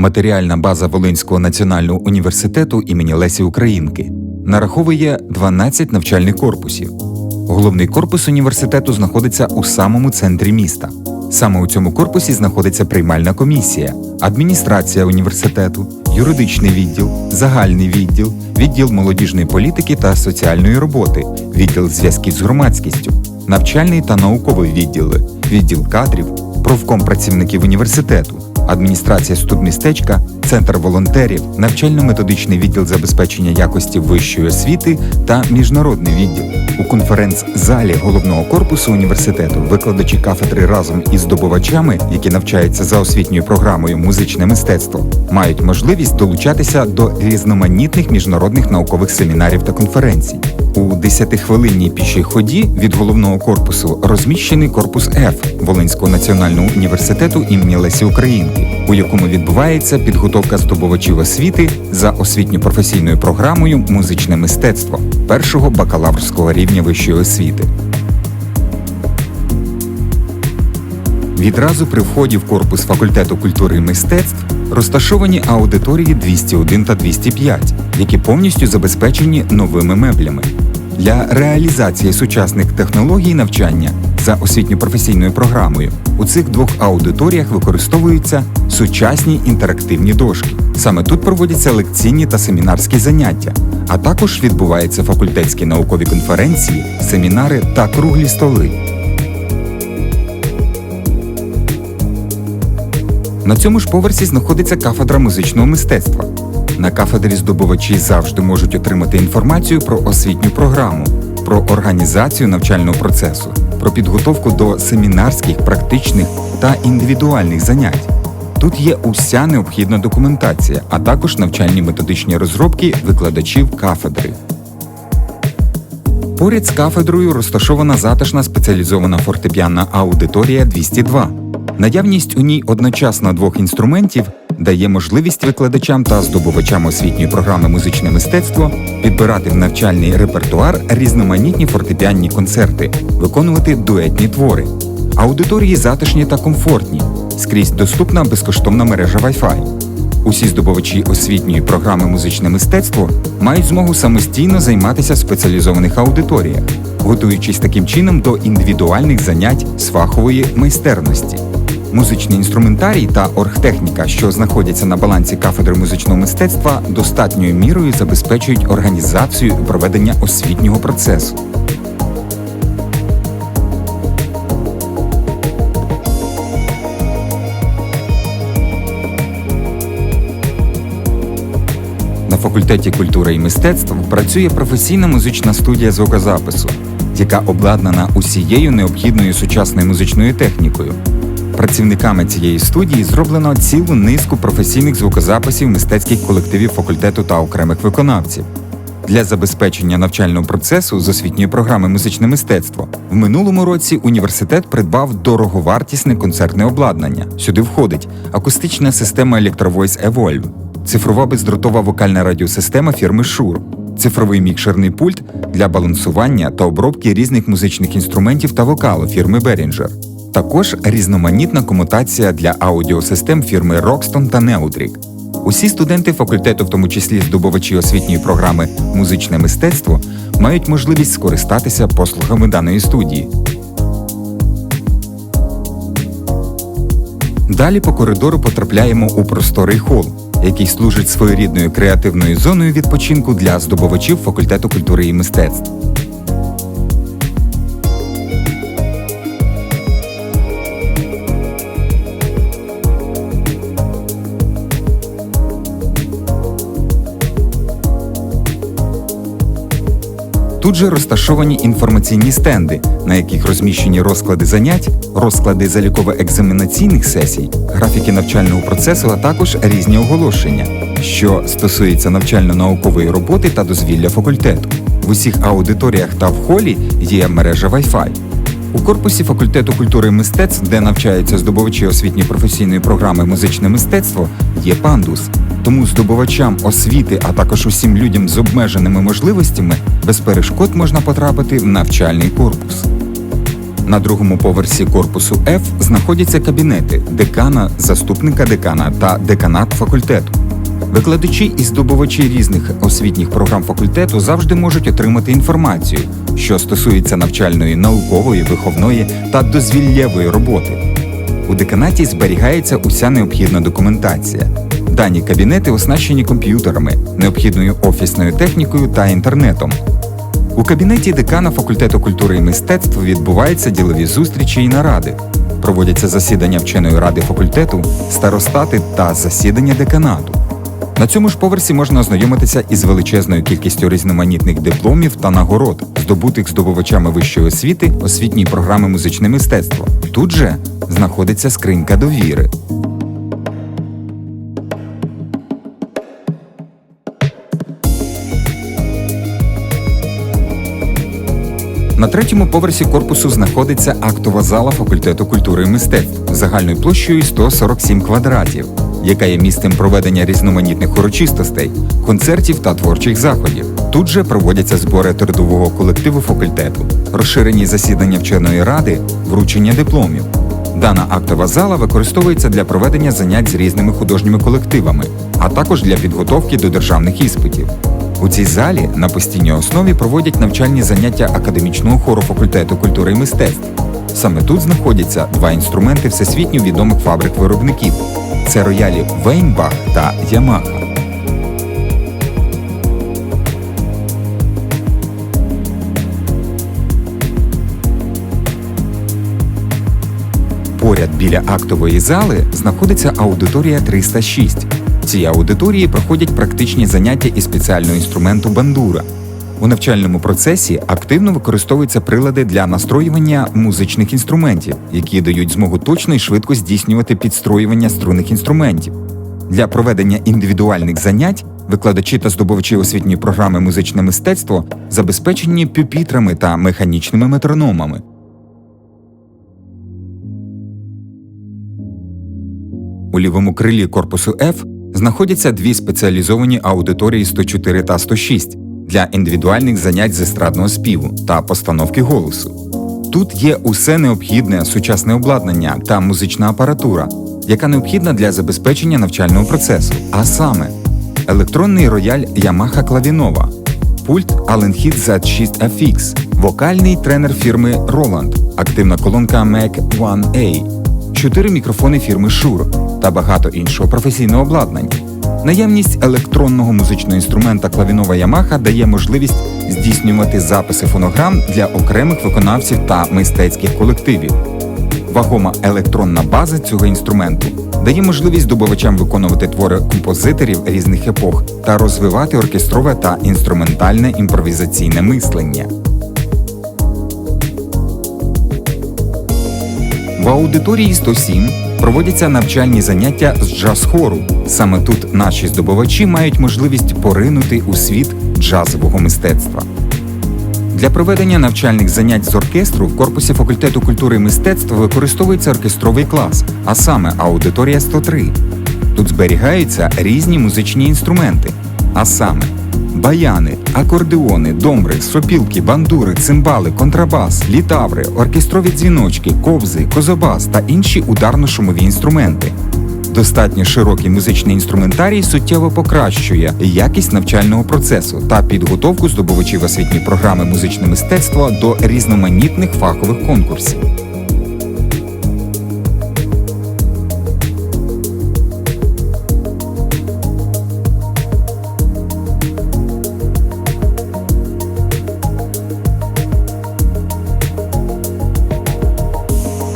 Матеріальна база Волинського національного університету імені Лесі Українки нараховує 12 навчальних корпусів. Головний корпус університету знаходиться у самому центрі міста. Саме у цьому корпусі знаходиться приймальна комісія, адміністрація університету, юридичний відділ, загальний відділ, відділ молодіжної політики та соціальної роботи, відділ зв'язків з громадськістю, навчальний та науковий відділи, відділ кадрів, профком працівників університету, адміністрація студмістечка, центр волонтерів, навчально-методичний відділ забезпечення якості вищої освіти та міжнародний відділ. У конференц-залі головного корпусу університету викладачі кафедри разом із здобувачами, які навчаються за освітньою програмою музичне мистецтво, мають можливість долучатися до різноманітних міжнародних наукових семінарів та конференцій. У 10-хвилинній пішій ході від головного корпусу розміщений корпус F Волинського національного університету імені Лесі Українки, у якому відбувається підготовка здобувачів освіти за освітньо-професійною програмою музичне мистецтво першого бакалаврського рівня вищої освіти. Відразу при вході в корпус факультету культури і мистецтв розташовані аудиторії 201 та 205, які повністю забезпечені новими меблями. Для реалізації сучасних технологій навчання за освітньо-професійною програмою у цих двох аудиторіях використовуються сучасні інтерактивні дошки. Саме тут проводяться лекційні та семінарські заняття, а також відбуваються факультетські наукові конференції, семінари та круглі столи. На цьому ж поверсі знаходиться кафедра музичного мистецтва. На кафедрі здобувачі завжди можуть отримати інформацію про освітню програму, про організацію навчального процесу, про підготовку до семінарських, практичних та індивідуальних занять. Тут є уся необхідна документація, а також навчальні методичні розробки викладачів кафедри. Поряд з кафедрою розташована затишна спеціалізована фортепіанна аудиторія 202. Наявність у ній одночасно двох інструментів дає можливість викладачам та здобувачам освітньої програми музичне мистецтво підбирати в навчальний репертуар різноманітні фортепіанні концерти, виконувати дуетні твори. Аудиторії затишні та комфортні. Скрізь доступна безкоштовна мережа Wi-Fi. Усі здобувачі освітньої програми музичне мистецтво мають змогу самостійно займатися в спеціалізованих аудиторіях, готуючись таким чином до індивідуальних занять з фахової майстерності. Музичний інструментарій та оргтехніка, що знаходяться на балансі кафедри музичного мистецтва, достатньою мірою забезпечують організацію і проведення освітнього процесу. На факультеті культури і мистецтв працює професійна музична студія звукозапису, яка обладнана усією необхідною сучасною музичною технікою. Працівниками цієї студії зроблено цілу низку професійних звукозаписів мистецьких колективів факультету та окремих виконавців. Для забезпечення навчального процесу з освітньої програми музичне мистецтво в минулому році університет придбав дороговартісне концертне обладнання. Сюди входить акустична система Electrovoice Evolve, цифрова бездротова вокальна радіосистема фірми Shure, цифровий мікшерний пульт для балансування та обробки різних музичних інструментів та вокалу фірми Behringer. Також різноманітна комутація для аудіосистем фірми Roxton та Neudric. Усі студенти факультету, в тому числі здобувачі освітньої програми Музичне мистецтво, мають можливість скористатися послугами даної студії. Далі по коридору потрапляємо у просторий хол, який служить своєрідною креативною зоною відпочинку для здобувачів факультету культури і мистецтв. Тут же розташовані інформаційні стенди, на яких розміщені розклади занять, розклади заліково-екзаменаційних сесій, графіки навчального процесу, а також різні оголошення, що стосуються навчально-наукової роботи та дозвілля факультету. В усіх аудиторіях та в холі є мережа Wi-Fi. У корпусі факультету культури і мистецтв, де навчаються здобувачі освітньої професійної програми музичне мистецтво, є пандус. Тому здобувачам освіти, а також усім людям з обмеженими можливостями без перешкод можна потрапити в навчальний корпус. На другому поверсі корпусу F знаходяться кабінети декана, заступника декана та деканат факультету. Викладачі і здобувачі різних освітніх програм факультету завжди можуть отримати інформацію, що стосується навчальної, наукової, виховної та дозвіллєвої роботи. У деканаті зберігається уся необхідна документація. Дані кабінети оснащені комп'ютерами, необхідною офісною технікою та інтернетом. У кабінеті декана факультету культури і мистецтв відбуваються ділові зустрічі і наради. Проводяться засідання вченої ради факультету, старостати та засідання деканату. На цьому ж поверсі можна ознайомитися із величезною кількістю різноманітних дипломів та нагород, здобутих здобувачами вищої освіти освітньої програми музичне мистецтво. Тут же знаходиться скринька довіри. На третьому поверсі корпусу знаходиться актова зала факультету культури і мистецтв загальною площею 147 квадратів, яка є місцем проведення різноманітних урочистостей, концертів та творчих заходів. Тут же проводяться збори трудового колективу факультету, розширені засідання вченої ради, вручення дипломів. Дана актова зала використовується для проведення занять з різними художніми колективами, а також для підготовки до державних іспитів. У цій залі на постійній основі проводять навчальні заняття академічного хору факультету культури і мистецтв. Саме тут знаходяться два інструменти всесвітньо відомих фабрик виробників: це роялі Вейнбах та Ямаха. Поряд біля актової зали знаходиться аудиторія 306. Цій аудиторії проходять практичні заняття із спеціального інструменту бандура. У навчальному процесі активно використовуються прилади для настроювання музичних інструментів, які дають змогу точно і швидко здійснювати підстроювання струнних інструментів. Для проведення індивідуальних занять викладачі та здобувачі освітньої програми музичне мистецтво забезпечені пюпітрами та механічними метрономами. У лівому крилі корпусу F знаходяться дві спеціалізовані аудиторії 104 та 106 для індивідуальних занять з естрадного співу та постановки голосу. Тут є усе необхідне сучасне обладнання та музична апаратура, яка необхідна для забезпечення навчального процесу, а саме електронний рояль Yamaha Клавінова, пульт Allen Z6FX, вокальний тренер фірми Roland, активна колонка Mac 1A, чотири мікрофони фірми Shure та багато іншого професійного обладнання. Наявність електронного музичного інструмента клавінова Yamaha дає можливість здійснювати записи фонограм для окремих виконавців та мистецьких колективів. Вагома електронна база цього інструменту дає можливість здобувачам виконувати твори композиторів різних епох та розвивати оркестрове та інструментальне імпровізаційне мислення. В аудиторії 107 проводяться навчальні заняття з джаз-хору. Саме тут наші здобувачі мають можливість поринути у світ джазового мистецтва. Для проведення навчальних занять з оркестру в корпусі факультету культури і мистецтв використовується оркестровий клас, а саме аудиторія 103. Тут зберігаються різні музичні інструменти, а саме баяни, акордеони, домбри, сопілки, бандури, цимбали, контрабас, літаври, оркестрові дзвіночки, ковзи, козобас та інші ударно-шумові інструменти. Достатньо широкий музичний інструментарій суттєво покращує якість навчального процесу та підготовку здобувачів освітньої програми музичне мистецтво до різноманітних фахових конкурсів.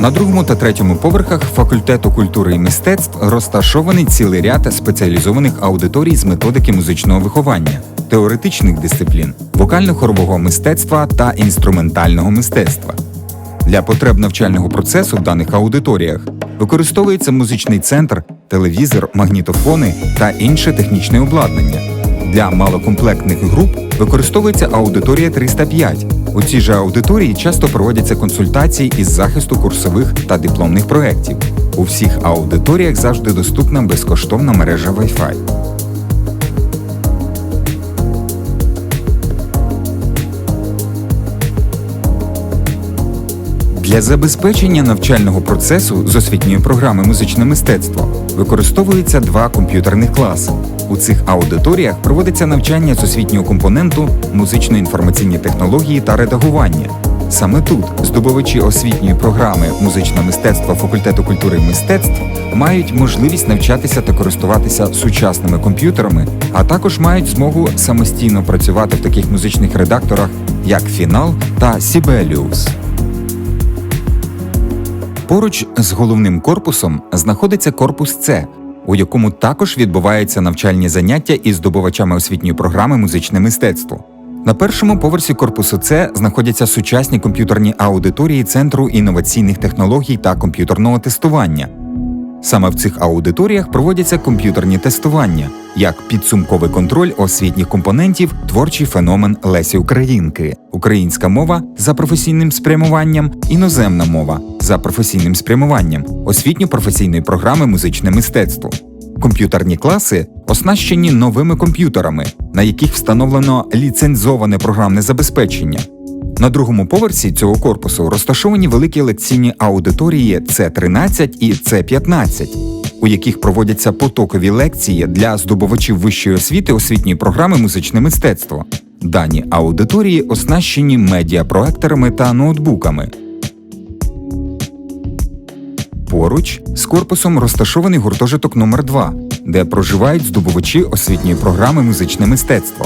На другому та третьому поверхах факультету культури і мистецтв розташований цілий ряд спеціалізованих аудиторій з методики музичного виховання, теоретичних дисциплін, вокально-хорового мистецтва та інструментального мистецтва. Для потреб навчального процесу в даних аудиторіях використовується музичний центр, телевізор, магнітофони та інше технічне обладнання. Для малокомплектних груп використовується аудиторія 305. У цій же аудиторії часто проводяться консультації із захисту курсових та дипломних проєктів. У всіх аудиторіях завжди доступна безкоштовна мережа Wi-Fi. Для забезпечення навчального процесу з освітньої програми музичне мистецтво використовується два комп'ютерних класи. У цих аудиторіях проводиться навчання з освітнього компоненту музично-інформаційні технології та редагування. Саме тут здобувачі освітньої програми музичне мистецтво факультету культури і мистецтв мають можливість навчатися та користуватися сучасними комп'ютерами, а також мають змогу самостійно працювати в таких музичних редакторах, як Фінал та Sibelius. Поруч з головним корпусом знаходиться корпус С, у якому також відбуваються навчальні заняття із здобувачами освітньої програми музичне мистецтво. На першому поверсі корпусу С знаходяться сучасні комп'ютерні аудиторії Центру інноваційних технологій та комп'ютерного тестування. Саме в цих аудиторіях проводяться комп'ютерні тестування, як підсумковий контроль освітніх компонентів, творчий феномен Лесі Українки, українська мова за професійним спрямуванням, іноземна мова за професійним спрямуванням, освітньо-професійної програми музичне мистецтво. Комп'ютерні класи оснащені новими комп'ютерами, на яких встановлено ліцензоване програмне забезпечення. На другому поверсі цього корпусу розташовані великі лекційні аудиторії С13 і С15, у яких проводяться потокові лекції для здобувачів вищої освіти освітньої програми музичне мистецтво. Дані аудиторії оснащені медіапроекторами та ноутбуками. Поруч з корпусом розташований гуртожиток номер 2 де проживають здобувачі освітньої програми музичне мистецтво.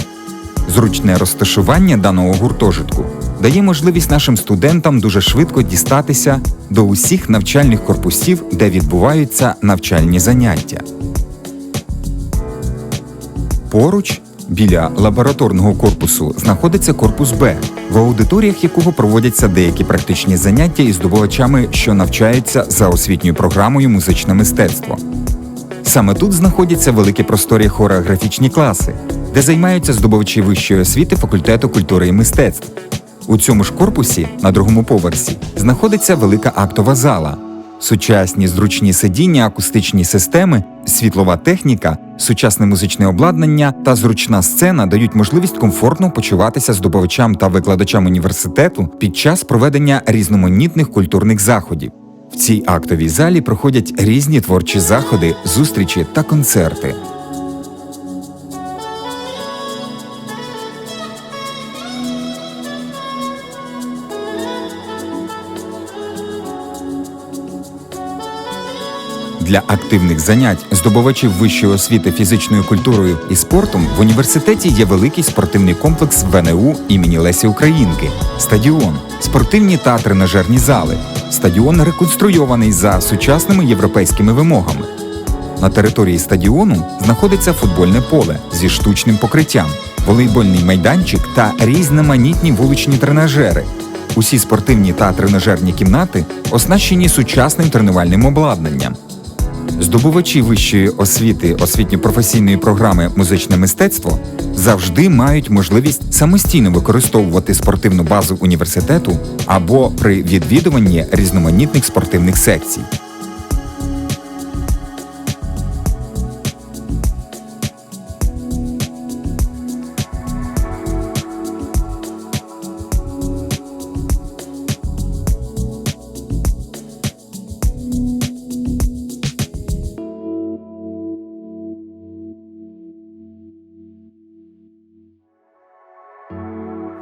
Зручне розташування даного гуртожитку дає можливість нашим студентам дуже швидко дістатися до усіх навчальних корпусів, де відбуваються навчальні заняття. Поруч біля лабораторного корпусу знаходиться корпус Б, в аудиторіях якого проводяться деякі практичні заняття із здобувачами, що навчаються за освітньою програмою музичне мистецтво. Саме тут знаходяться великі просторі хореографічні класи, де займаються здобувачі вищої освіти факультету культури і мистецтв. У цьому ж корпусі, на другому поверсі, знаходиться велика актова зала. Сучасні зручні сидіння, акустичні системи, світлова техніка, сучасне музичне обладнання та зручна сцена дають можливість комфортно почуватися здобувачам та викладачам університету під час проведення різноманітних культурних заходів. В цій актовій залі проходять різні творчі заходи, зустрічі та концерти. Для активних занять здобувачів вищої освіти фізичною культурою і спортом в університеті є великий спортивний комплекс ВНУ імені Лесі Українки, стадіон, спортивні та тренажерні зали. Стадіон реконструйований за сучасними європейськими вимогами. На території стадіону знаходиться футбольне поле зі штучним покриттям, волейбольний майданчик та різноманітні вуличні тренажери. Усі спортивні та тренажерні кімнати оснащені сучасним тренувальним обладнанням. Здобувачі вищої освіти освітньо-професійної програми музичне мистецтво завжди мають можливість самостійно використовувати спортивну базу університету або при відвідуванні різноманітних спортивних секцій.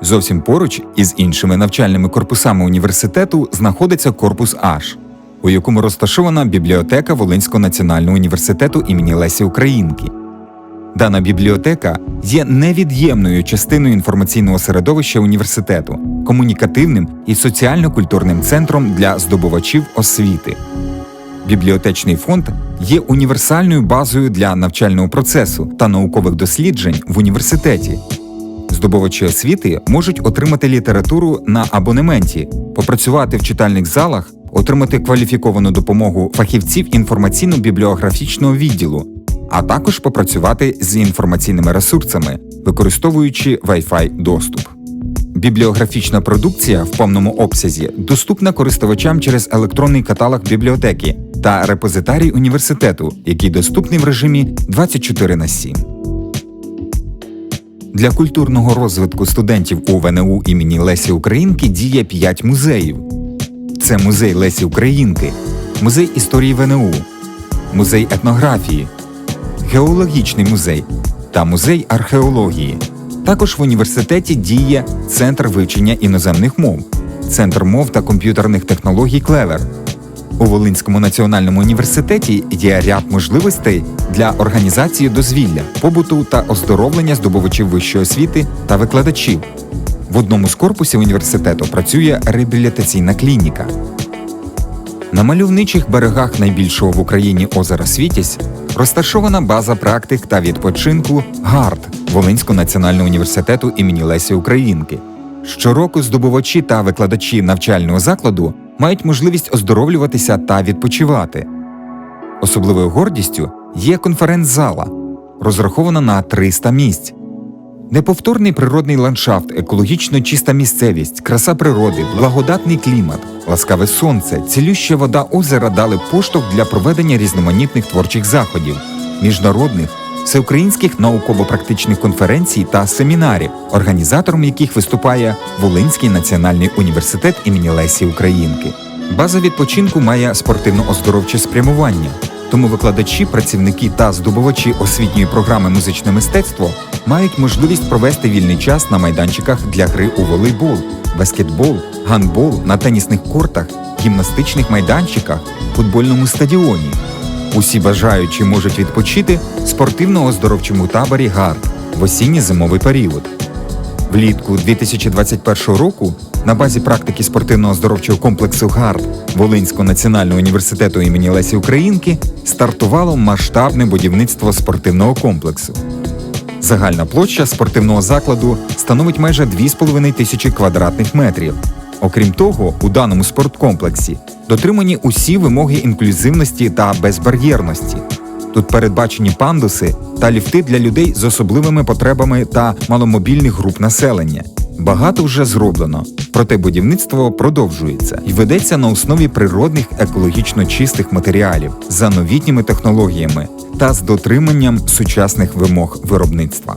Зовсім поруч із іншими навчальними корпусами університету знаходиться корпус Аш, у якому розташована бібліотека Волинського національного університету імені Лесі Українки. Дана бібліотека є невід'ємною частиною інформаційного середовища університету, комунікативним і соціально-культурним центром для здобувачів освіти. Бібліотечний фонд є універсальною базою для навчального процесу та наукових досліджень в університеті. Здобувачі освіти можуть отримати літературу на абонементі, попрацювати в читальних залах, отримати кваліфіковану допомогу фахівців інформаційно-бібліографічного відділу, а також попрацювати з інформаційними ресурсами, використовуючи Wi-Fi доступ. Бібліографічна продукція в повному обсязі доступна користувачам через електронний каталог бібліотеки та репозитарій університету, який доступний в режимі 24 на 7. Для культурного розвитку студентів у ВНУ імені Лесі Українки діє 5 музеїв. Це музей Лесі Українки, музей історії ВНУ, музей етнографії, геологічний музей та музей археології. Також в університеті діє Центр вивчення іноземних мов, Центр мов та комп'ютерних технологій Клевер. У Волинському національному університеті є ряд можливостей для організації дозвілля, побуту та оздоровлення здобувачів вищої освіти та викладачів. В одному з корпусів університету працює реабілітаційна клініка. На мальовничих берегах найбільшого в Україні озера Світязь розташована база практик та відпочинку ГАРД Волинського національного університету імені Лесі Українки. Щороку здобувачі та викладачі навчального закладу мають можливість оздоровлюватися та відпочивати. Особливою гордістю є конференц-зала, розрахована на 300 місць. Неповторний природний ландшафт, екологічно чиста місцевість, краса природи, благодатний клімат, ласкаве сонце, цілюща вода озера дали поштовх для проведення різноманітних творчих заходів, міжнародних, всеукраїнських науково-практичних конференцій та семінарів, організатором яких виступає Волинський національний університет імені Лесі Українки. База відпочинку має спортивно-оздоровче спрямування. Тому викладачі, працівники та здобувачі освітньої програми музичне мистецтво мають можливість провести вільний час на майданчиках для гри у волейбол, баскетбол, гандбол, на тенісних кортах, гімнастичних майданчиках, футбольному стадіоні. Усі бажаючі можуть відпочити в спортивно-оздоровчому таборі ГАРД в осінньо-зимовий період. Влітку 2021 року на базі практики спортивно-оздоровчого комплексу ГАРД Волинського національного університету імені Лесі Українки стартувало масштабне будівництво спортивного комплексу. Загальна площа спортивного закладу становить майже 2,5 тисячі квадратних метрів. Окрім того, у даному спорткомплексі дотримані усі вимоги інклюзивності та безбар'єрності. Тут передбачені пандуси та ліфти для людей з особливими потребами та маломобільних груп населення. Багато вже зроблено, проте будівництво продовжується і ведеться на основі природних екологічно чистих матеріалів за новітніми технологіями та з дотриманням сучасних вимог виробництва.